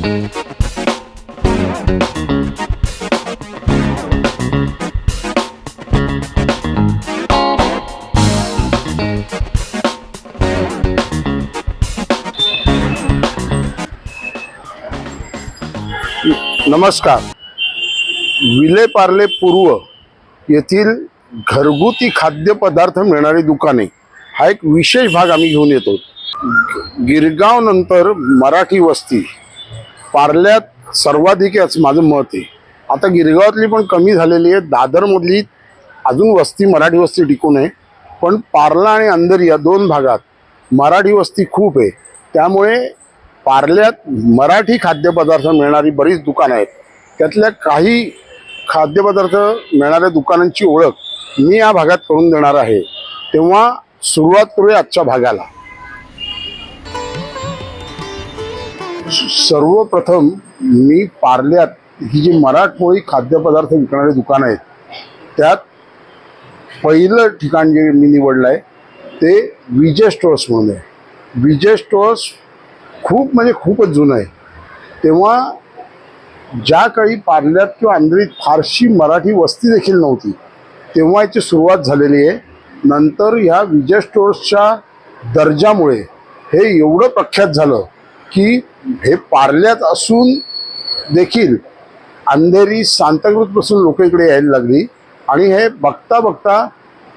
नमस्कार. विलेपार्ले पूर्व येथील घरगुती खाद्यपदार्थ मिळणारी दुकाने. हा एक विशेष भाग आम्ही घेऊन येतो. गिरगाव नंतर मराठी वस्ती. पार्ल्यात सर्वाधिक आहे माझं मत आहे. आता गिरगावातली पण कमी झालेली आहे. दादरमधली अजून वस्ती मराठी वस्ती टिकून आहे. पण पार्ला आणि अंधेरी या दोन भागात मराठी वस्ती खूप आहे. त्यामुळे पार्ल्यात मराठी खाद्यपदार्थ मिळणारी बरीच दुकानं आहेत. त्यातल्या काही खाद्यपदार्थ मिळणाऱ्या दुकानांची ओळख मी या भागात करून देणार आहे. तेव्हा सुरुवात करूया आजच्या भागाला. सर्वप्रथम मी पार्ल्यात ही जी मराठमोळी खाद्यपदार्थ विकणारी दुकानं आहेत त्यात पहिलं ठिकाण जे मी निवडलं आहे ते विजय स्टोअर्स म्हणून आहे. विजय स्टोअर्स खूप म्हणजे खूपच जुनं आहे. तेव्हा ज्या काळी पार्ल्यात किंवा आंध्रीत फारशी मराठी वस्ती देखील नव्हती तेव्हा याची सुरुवात झालेली आहे. नंतर ह्या विजय स्टोअर्सच्या दर्जामुळे हे एवढं प्रख्यात झालं की हे पार्ल्यात असून देखील अंधेरी सांताक्रूजपासून लोक इकडे यायला लागली. आणि हे बघता बघता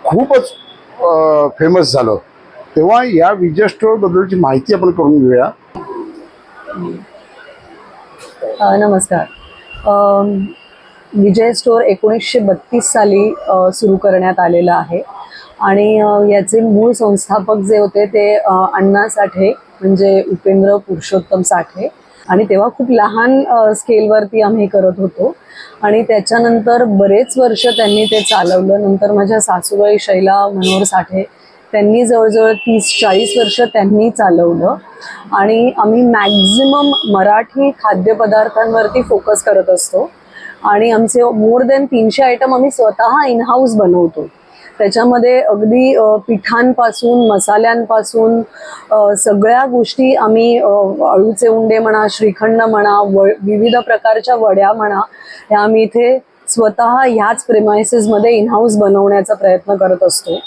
खूपच फेमस झालं. तेव्हा या विजय स्टोअरबद्दलची माहिती आपण करून घेऊया. नमस्कार. विजय स्टोअर एकोणीसशे बत्तीस साली सुरू करण्यात आलेलं आहे. आणि याचे मूळ संस्थापक जे होते ते अण्णा साठे. म्हणजे उपेंद्र पुरुषोत्तम साठे. आणि तेव्हा खूप लहान स्केलवरती आम्ही करत होतो. आणि त्याच्यानंतर बरेच वर्ष त्यांनी ते चालवलं. नंतर माझ्या सासूबाई शैला मनोहर साठे त्यांनी जवळजवळ तीस चाळीस वर्ष त्यांनी चालवलं. आणि आम्ही मॅक्झिमम मराठी खाद्यपदार्थांवरती फोकस करत असतो. आणि आमचे मोर देन तीनशे आयटम आम्ही स्वतः इन हाऊस बनवतो. त्याच्यामध्ये अगदी पिठांपासून मसाल्यांपासून सगळ्या गोष्टी आम्ही अळूचे उंडे म्हणा श्रीखंड म्हणा व विविध प्रकारच्या वड्या म्हणा ह्या आम्ही इथे स्वतः ह्याच प्रेमायसेसमध्ये इनहाऊस बनवण्याचा प्रयत्न करत असतो.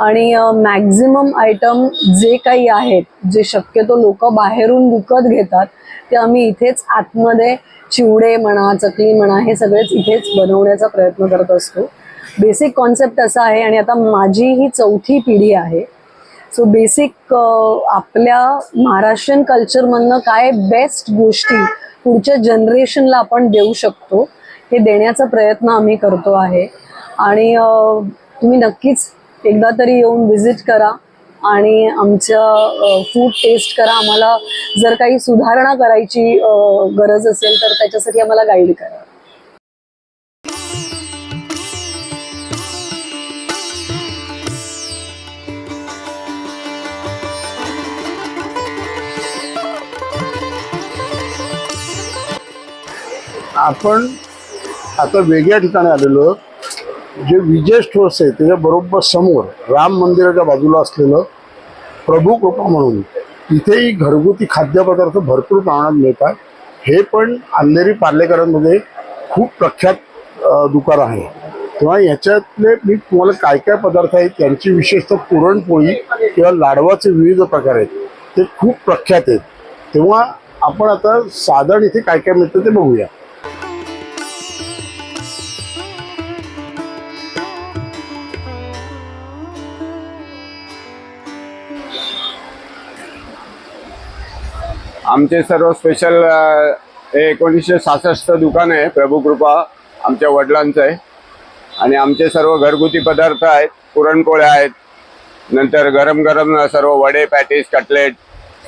आणि मॅक्झिमम आयटम जे काही आहेत जे शक्यतो लोक बाहेरून विकत घेतात ते आम्ही इथेच आतमध्ये चिवडे म्हणा चकली म्हणा हे सगळेच इथेच बनवण्याचा प्रयत्न करत असतो. बेसिक कॉन्सेप्ट असा आहे आणि आता माझी ही चौथी पिढी आहे. सो बेसिक आपल्या महाराष्ट्रीयन कल्चरमधनं काय बेस्ट गोष्टी पुढच्या जनरेशनला आपण देऊ शकतो हे देण्याचा प्रयत्न आम्ही करतो आहे. आणि तुम्ही नक्कीच एकदा तरी येऊन व्हिजिट करा आणि आमचं फूड टेस्ट करा. आम्हाला जर काही सुधारणा करायची गरज असेल तर त्याच्यासाठी आम्हाला गाईड करा. आपण आता वेगळ्या ठिकाणी आलेलो जे विजय स्टोर्स आहे त्याच्या बरोबर समोर राम मंदिराच्या बाजूला असलेलं प्रभू कृपा म्हणून तिथेही घरगुती खाद्यपदार्थ भरपूर प्रमाणात मिळतात. हे पण अंधेरी पार्लेकरांमध्ये खूप प्रख्यात दुकान आहे. तेव्हा याच्यातले मी तुम्हाला काय काय पदार्थ आहेत त्यांची विशेषतः पुरणपोळी किंवा लाडवाचे विविध प्रकार आहेत ते खूप प्रख्यात आहेत. तेव्हा आपण आता साधारण इथे काय काय मिळतं ते बघूया. आमचे सर्व स्पेशल हे एकोणीसशे सहासष्ट दुकान आहे. प्रभुकृपा आमच्या वडिलांचं आहे. आणि आमचे सर्व घरगुती पदार्थ आहेत. पुरणपोळ्या आहेत. नंतर गरम गरम सर्व वडे पॅटीस कटलेट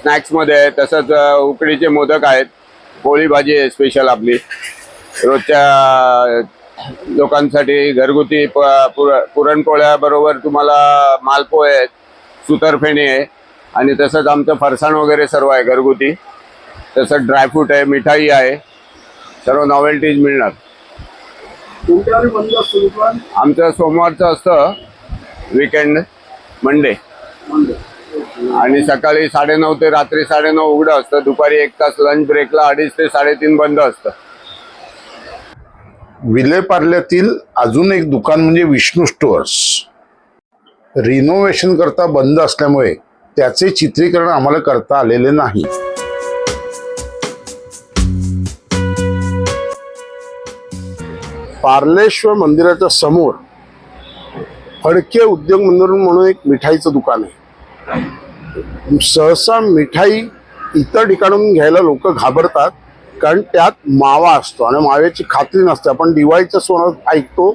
स्नॅक्समध्ये आहे. तसंच उकडीचे मोदक आहेत. पोळी भाजी आहे स्पेशल आपली. रोजच्या लोकांसाठी घरगुती प पुर पुरणपोळ्याबरोबर तुम्हाला मालपोहे आहेत. सुतरफेणी आहे. आणि तसंच आमचं फरसाण वगैरे सर्व आहे घरगुती. तसं ड्रायफ्रूट आहे मिठाई आहे. सर्व नॉवेल्टीज मिळणार. आमचं सोमवारचं असतं विकेंड मंडे आणि सकाळी साडेनऊ ते रात्री साडेनऊ उघडं असतं. दुपारी एक तास लंच ब्रेकला अडीच ते साडेतीन बंद असतं. विलेपार्ल्यातील अजून एक दुकान म्हणजे विष्णू स्टोअर्स रिनोव्हेशन करता बंद असल्यामुळे त्याचे चित्रीकरण आम्हाला करता आलेले नाही. पार्लेश्वर मंदिराच्या समोर फडके उद्योग मंदिर म्हणून एक मिठाईचं दुकान आहे. सहसा मिठाई इतर ठिकाणून घ्यायला लोक घाबरतात कारण त्यात मावा असतो आणि माव्याची खात्री नसते. आपण दिवाळीच्या सोनात ऐकतो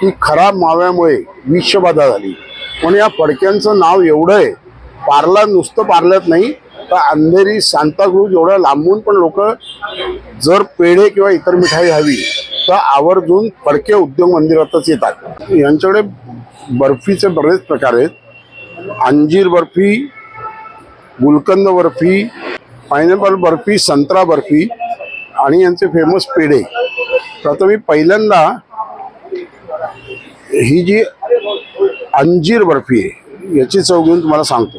की खराब माव्यामुळे विषबाधा झाली. पण या फडक्यांचं नाव एवढं आहे पार्ला नुसतं पार्ल्यात नाही तर अंधेरी सांताक्रूज एवढ्या लांबून पण लोक जर पेढे किंवा इतर मिठाई हवी तर आवर्जून फडके उद्योग मंदिरातच येतात. यांच्याकडे बर्फीचे बरेच प्रकार आहेत. अंजीर बर्फी गुलकंद बर्फी पायनॅपल बर्फी संत्रा बर्फी आणि यांचे फेमस पेढे. तर आता मी पहिल्यांदा ही जी अंजीर बर्फी आहे याची चव घेऊन तुम्हाला सांगतो.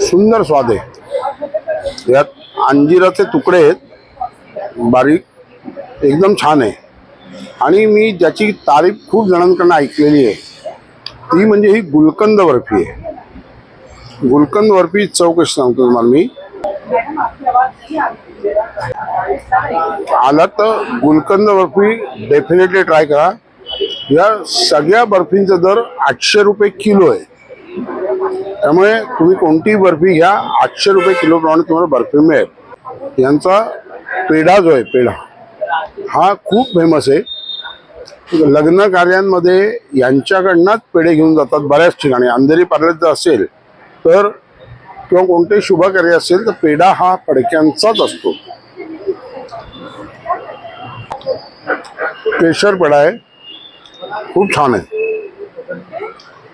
सुंदर स्वाद आहे. यात अंजिराचे तुकडे आहेत. बारीक एकदम छान आहे. आणि मी ज्याची तारीफ खूप जणांकडून ऐकलेली आहे ती म्हणजे ही गुलकंद बर्फी आहे. गुलकंद बर्फी चौकशी सांगतो तुम्हाला मी. आला तर गुलकंद बर्फी डेफिनेटली ट्राय करा. या सगळ्या बर्फींचा दर आठशे रुपये किलो आहे. त्यामुळे तुम्ही कोणतीही बर्फी घ्या आठशे रुपये किलोप्रमाणे तुम्हाला बर्फी मिळेल. यांचा पेढा जो आहे पेढा. हा खूप फेमस आहे. लग्न कार्यांमध्ये यांच्याकडनंच पेढे घेऊन जातात बऱ्याच ठिकाणी. अंधेरी पार्लर जर असेल तर किंवा कोणतेही शुभ कार्य असेल तर पेढा हा फडक्यांचाच असतो. केशर पेढा आहे. खूप छान आहे.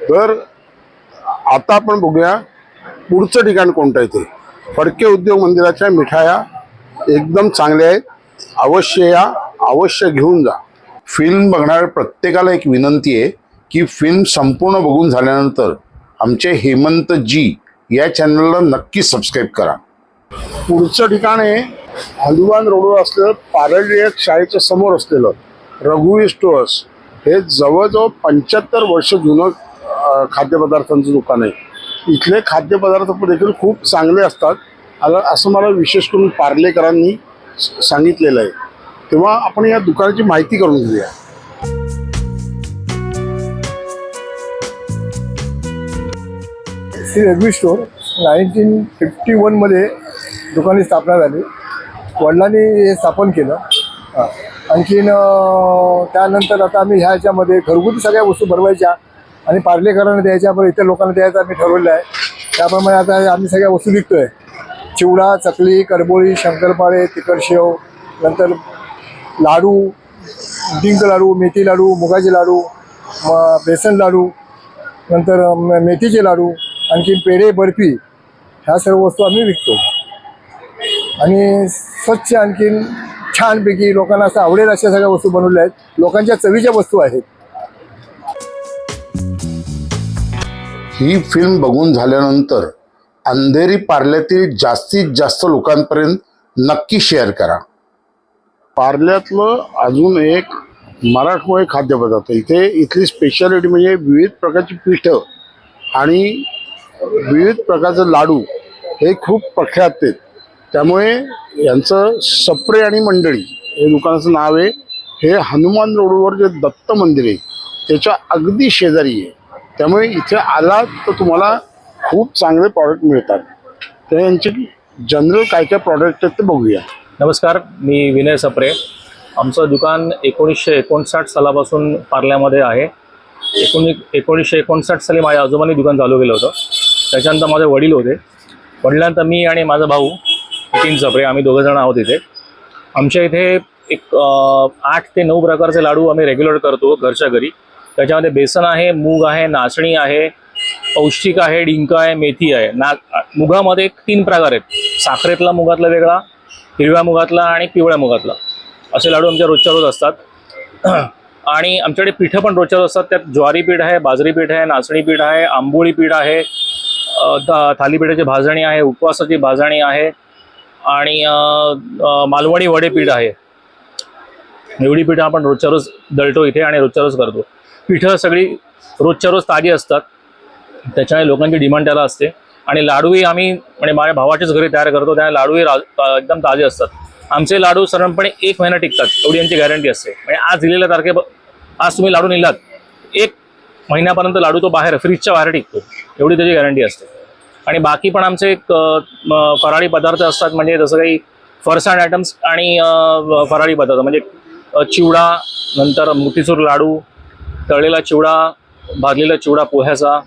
तर आता आपण बघूया पुढचं ठिकाण कोणतं आहे ते. फडके उद्योग मंदिराच्या मिठाया एकदम चांगले आहेत अवश्य या अवश्य घेऊन जा. फिल्म बघणाऱ्या प्रत्येकाला एक विनंती आहे की फिल्म संपूर्ण बघून झाल्यानंतर आमचे हेमंत जी या चॅनलला नक्की सबस्क्राईब करा. पुढचं ठिकाण आहे हनुमान रोडवर असलेलं पारडी शाळेच्या समोर असलेलं रघुवीर स्टोअर्स हे जवळजवळ पंच्याहत्तर वर्ष जुनं खाद्यपदार्थांचं दुकान आहे. इथले खाद्यपदार्थ देखील खूप चांगले असतात. आला असं मला विशेष करून पार्लेकरांनी सांगितलेलं आहे. तेव्हा आपण या दुकानाची माहिती करून घेऊया. Shri Raghuvir store nineteen fifty वनमध्ये दुकानाची स्थापना झाली. वडिलांनी हे स्थापन केलं. आणखीन त्यानंतर आता आम्ही ह्या ह्याच्यामध्ये घरगुती सगळ्या वस्तू बनवायच्या आणि पार्लेकरांना द्यायच्या पण इतर लोकांना द्यायचं आम्ही ठरवलं आहे. त्याप्रमाणे आता आम्ही सगळ्या वस्तू विकतो आहे चिवडा चकली करबोळी शंकरपाळे तिखट शेव नंतर लाडू डिंक लाडू मेथी लाडू मुगाचे लाडू म बेसन लाडू नंतर मेथीचे लाडू आणखी पेढे बर्फी ह्या सर्व वस्तू आम्ही विकतो. आणि स्वच्छ आणखीन छानपैकी लोकांना असं आवडेल अशा सगळ्या वस्तू बनवल्या आहेत. लोकांच्या चवीच्या वस्तू आहेत. ही फिल्म बघून झाल्यानंतर अंधेरी पार्ल्यातील जास्तीत जास्त लोकांपर्यंत नक्की शेअर करा. पार्ल्यातलं अजून एक मराठमोळे खाद्यपदार्थ. इथे इथली स्पेशालिटी म्हणजे विविध प्रकारची पिठं आणि विविध प्रकारचं लाडू हे खूप प्रख्यात आहेत. त्यामुळे यांचं सप्रे आणि मंडळी हे दुकानाचं नाव आहे. हे हनुमान रोडवर जे दत्त मंदिर आहे त्याच्या अगदी शेजारी आहे. त्यामुळे इथे आलात तर तुम्हाला खूप चांगले प्रॉडक्ट मिळतात. तर यांचे जनरल काय काय प्रॉडक्ट आहेत ते बघूया. नमस्कार मी विनय सप्रे. आमचं दुकान एकोणीसशे एकोणसाठ सालापासून पार्ल्यामध्ये आहे. एकोणी एकोणीसशे एकोणसाठ साली माझ्या आजोबांनी दुकान चालू केलं होतं. त्याच्यानंतर माझे वडील होते. वडिलांतर मी आणि माझा भाऊ नितीन सप्रे आम्ही दोघंजण आहोत इथे. आमच्या इथे एक आठ ते नऊ प्रकारचे लाडू आम्ही रेग्युलर करतो घरच्या घरी. त्याच्यामध्ये बेसन आहे मूग आहे नाचणी आहे पौष्टिक आहे डिंक आहे मेथी आहे. ना मुगामध्ये तीन प्रकार आहेत. साखरेतला मुगातला वेगळा हिरव्या मुगातला आणि पिवळ्या मुगातला. असे लाडू आमच्या रोजच्या रोज असतात. आणि आमच्याकडे पिठं पण रोजच्या रोज असतात. त्यात ज्वारी पीठ आहे बाजरी पीठ आहे नाचणी पीठ आहे आंबोळी पीठ आहे था- थालीपीठाची भाजणी आहे उपवासाची भाजणी आहे आणि मालवणी वडे पीठ आहे. एवढी पिठं आपण रोजच्या रोज दळतो इथे आणि रोजच्या रोज करतो. पिठं सगळी रोजच्या रोज ताजी असतात. त्याच्यामुळे लोकांची डिमांड त्याला असते. आणि लाडूही आम्ही म्हणजे माझ्या भावाच्याच घरी तयार करतो त्या लाडूही रा एकदम ताजे असतात. आमचे लाडू साधारणपणे एक महिना टिकतात एवढी यांची गॅरंटी असते. म्हणजे आज दिलेल्या तारखे आज तुम्ही लाडू नेलात एक महिन्यापर्यंत लाडू तो बाहेर फ्रीजच्या बाहेर टिकतो. एवढी त्याची गॅरंटी असते. आणि बाकी पण आमचे एक फराळी पदार्थ असतात म्हणजे जसं काही फरसाण आयटम्स आणि फराळी पदार्थ म्हणजे चिवडा नंतर मोतीचूर लाडू तळलेला चिवडा भाजलेला चिवडा पोह्याचा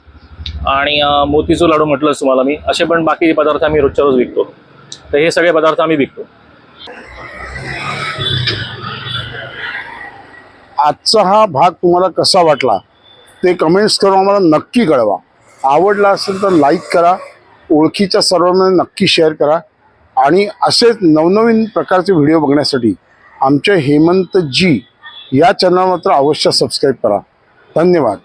आणि मोतीचं मोतीचूर लाडू म्हटलंच तुम्हाला मी. असे पण बाकी पदार्थ आम्ही रोजच्या रोज विकतो. तर हे सगळे पदार्थ आम्ही विकतो. आजचा हा भाग तुम्हाला कसा वाटला? ते कमेंट्स करून आम्हाला नक्की कळवा. आवडला असेल तर लाईक करा. ओळखीच्या सर्वांना नक्की शेअर करा. आणि असेच नवनवीन प्रकारचे व्हिडिओ बघण्यासाठी आमच्या हेमंत जी या चॅनल मात्र अवश्य सबस्क्राईब करा. धन्यवाद.